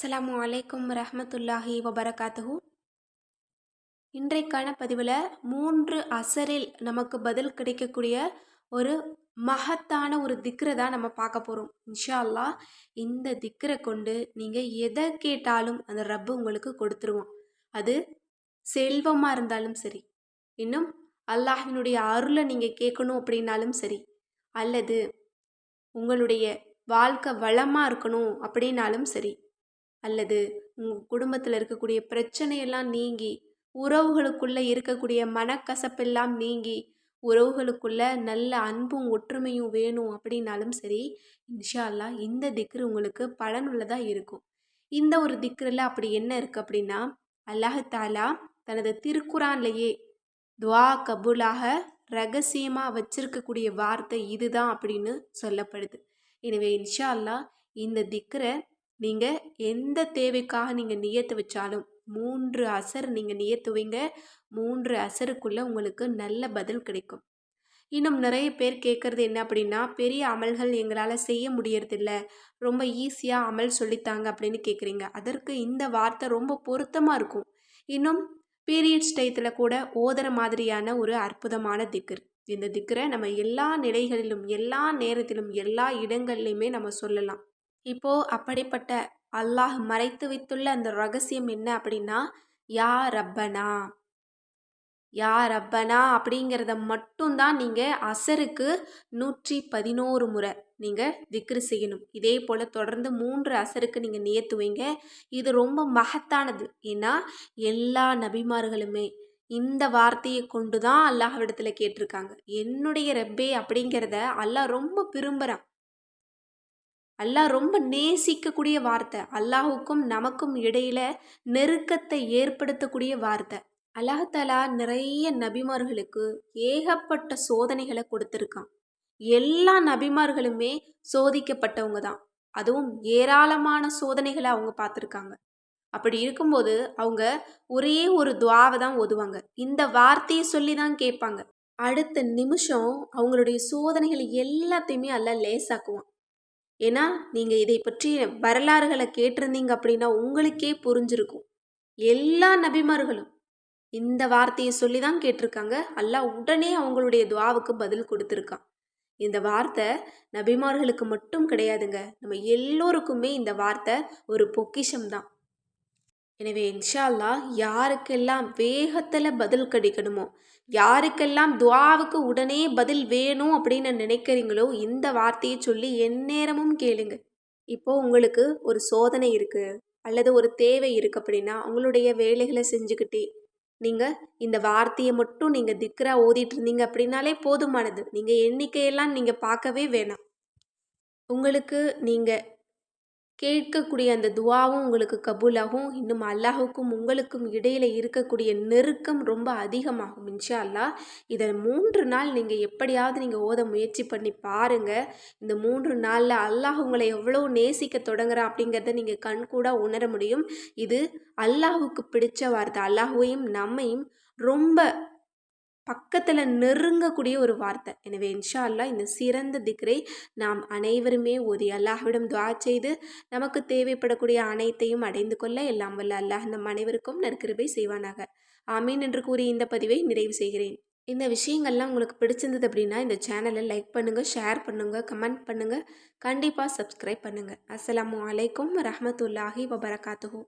அஸ்லாம் அலைக்கும் ரஹமத்துல்லாஹி வபரகாத்துஹூ. இன்றைக்கான பதிவில் மூன்று அசரில் நமக்கு பதில் கிடைக்கக்கூடிய ஒரு மகத்தான ஒரு திக்ரை தான் நம்ம பார்க்க போகிறோம் இன்ஷா அல்லாஹ் இந்த திக்ரை கொண்டு நீங்கள் எதை கேட்டாலும் அந்த ரப்பு உங்களுக்கு கொடுத்துருவோம் அது செல்வமாக இருந்தாலும் சரி இன்னும் அல்லாஹினுடைய அருளை நீங்கள் கேட்கணும் அப்படின்னாலும் சரி அல்லது உங்களுடைய வாழ்க்கை வளமாக இருக்கணும் அப்படின்னாலும் சரி அல்லது உங்கள் குடும்பத்தில் இருக்கக்கூடிய பிரச்சனையெல்லாம் நீங்கி உறவுகளுக்குள்ளே இருக்கக்கூடிய மனக்கசப்பெல்லாம் நீங்கி உறவுகளுக்குள்ள நல்ல அன்பும் ஒற்றுமையும் வேணும் அப்படின்னாலும் சரி இன்ஷா அல்லாஹ் இந்த திக்ரு உங்களுக்கு பலனுள்ளதாக இருக்கும். இந்த ஒரு திக்ரில் அப்படி என்ன இருக்குது அப்படின்னா அல்லாஹாலா தனது திருக்குறான்லேயே துவா கபூலாக ரகசியமாக வச்சிருக்கக்கூடிய வார்த்தை இதுதான் அப்படின்னு சொல்லப்படுது. எனவே இன்ஷா அல்லாஹ் இந்த திக்ரை நீங்கள் எந்த தேவைக்காக நீங்கள் நியத்து வச்சாலும் மூன்று அசர் நீங்கள் நியத்து வைங்க மூன்று அசருக்குள்ளே உங்களுக்கு நல்ல பதில் கிடைக்கும். இன்னும் நிறைய பேர் கேட்குறது என்ன அப்படின்னா பெரிய அமல்கள் எங்களால் செய்ய முடியறதில்ல. ரொம்ப ஈஸியாக அமல் சொல்லித்தாங்க அப்படின்னு கேட்குறீங்க. அதற்கு இந்த வார்த்தை ரொம்ப பொருத்தமாக இருக்கும். இன்னும் பீரியட்ஸ் டயத்தில் கூட ஓதுற மாதிரியான ஒரு அற்புதமான திக்கர். இந்த திக்கரை நம்ம எல்லா நிலைகளிலும் எல்லா நேரத்திலும் எல்லா இடங்கள்லையுமே நம்ம சொல்லலாம். இப்போது அப்படிப்பட்ட அல்லாஹ் மறைத்து வைத்துள்ள அந்த ரகசியம் என்ன அப்படின்னா யா ரப்பனா. யா ரப்பனா அப்படிங்கிறத மட்டும்தான் நீங்கள் அசருக்கு நூற்றி பதினோரு முறை நீங்கள் திக்ரு செய்யணும். இதே போல் தொடர்ந்து மூன்று அசருக்கு நீங்கள் நியத்துவீங்க இது ரொம்ப மகத்தானது. ஏன்னா எல்லா நபிமார்களுமே இந்த வார்த்தையை கொண்டு தான் அல்லாஹ்விடத்தில் கேட்டிருக்காங்க. என்னுடைய ரப்பே அப்படிங்கிறத அல்லாஹ் ரொம்ப விரும்புகிறான் அல்லாஹ் ரொம்ப நேசிக்கக்கூடிய வார்த்தை. அல்லாஹுக்கும் நமக்கும் இடையில நெருக்கத்தை ஏற்படுத்தக்கூடிய வார்த்தை. அல்லாஹாலா நிறைய நபிமார்களுக்கு ஏகப்பட்ட சோதனைகளை கொடுத்துருக்கான். எல்லா நபிமார்களுமே சோதிக்கப்பட்டவங்க தான். அதுவும் ஏராளமான சோதனைகளை அவங்க பார்த்துருக்காங்க. அப்படி இருக்கும்போது அவங்க ஒரே ஒரு துவாவை தான் ஓதுவாங்க. இந்த வார்த்தையை சொல்லி தான் கேட்பாங்க. அடுத்த நிமிஷம் அவங்களுடைய சோதனைகள் எல்லாத்தையுமே அல்ல லேசாக்குவான். ஏன்னா நீங்கள் இதை பற்றி வரலாறுகளை கேட்டிருந்தீங்க அப்படின்னா உங்களுக்கே புரிஞ்சிருக்கும். எல்லா நபிமார்களும் இந்த வார்த்தையை சொல்லி தான் கேட்டிருக்காங்க. அல்லாஹ் உடனே அவங்களுடைய துவாவுக்கு பதில் கொடுத்துருக்கான். இந்த வார்த்தை நபிமார்களுக்கு மட்டும் கிடையாதுங்க. நம்ம எல்லோருக்குமே இந்த வார்த்தை ஒரு பொக்கிஷம் தான். எனவே இன்ஷால்லா யாருக்கெல்லாம் வேகத்தில் பதில் கிடைக்கணுமோ யாருக்கெல்லாம் துவாவுக்கு உடனே பதில் வேணும் அப்படின்னு நினைக்கிறீங்களோ இந்த வார்த்தையை சொல்லி எந்நேரமும் கேளுங்க. இப்போ உங்களுக்கு ஒரு சோதனை இருக்குது அல்லது ஒரு தேவை இருக்குது அப்படின்னா உங்களுடைய வேலைகளை செஞ்சுக்கிட்டே நீங்கள் இந்த வார்த்தையை மட்டும் நீங்கள் திக்ரா ஓதிட்டு இருந்தீங்க அப்படின்னாலே போதுமானது. நீங்கள் எண்ணிக்கையெல்லாம் நீங்கள் பார்க்கவே வேணாம். உங்களுக்கு நீங்கள் கேட்கக்கூடிய அந்த துவாவும் உங்களுக்கு கபூலாகும். இன்னும் அல்லாஹுக்கும் உங்களுக்கும் இடையில் இருக்கக்கூடிய நெருக்கம் ரொம்ப அதிகமாகும் இன்ஷா அல்லாஹ் இதை மூன்று நாள் நீங்கள் எப்படியாவது நீங்கள் ஓத முயற்சி பண்ணி பாருங்கள் இந்த மூன்று நாளில் அல்லாஹ் உங்களை எவ்வளோ நேசிக்க தொடங்குறா அப்படிங்கிறத நீங்கள் கண் கூட உணர முடியும். இது அல்லாஹுக்கு பிடிச்ச வார்த்தை. அல்லாஹுவையும் நம்மையும் ரொம்ப பக்கத்தில் நெருங்கக்கூடிய ஒரு வார்த்தை. எனவே இன்ஷா அல்லா இந்த சிறந்த திக்ரை நாம் அனைவருமே ஓதி அல்லாஹ்விடம் துவா செய்து நமக்கு தேவைப்படக்கூடிய அனைத்தையும் அடைந்து கொள்ள எல்லாம் வல்ல அல்லாஹ் நம் அனைவருக்கும் நற்கிருபை செய்வானாக. ஆமீன் என்று கூறி இந்த பதிவை நிறைவு செய்கிறேன். இந்த விஷயங்கள்லாம் உங்களுக்கு பிடிச்சிருந்தது அப்படின்னா இந்த சேனலை லைக் பண்ணுங்கள் ஷேர் பண்ணுங்கள் கமெண்ட் பண்ணுங்கள் கண்டிப்பாக சப்ஸ்கிரைப் பண்ணுங்கள் அஸ்லாம் வலைக்கம் ரஹமத்துல்லாஹி வபரகாத்துஹூ.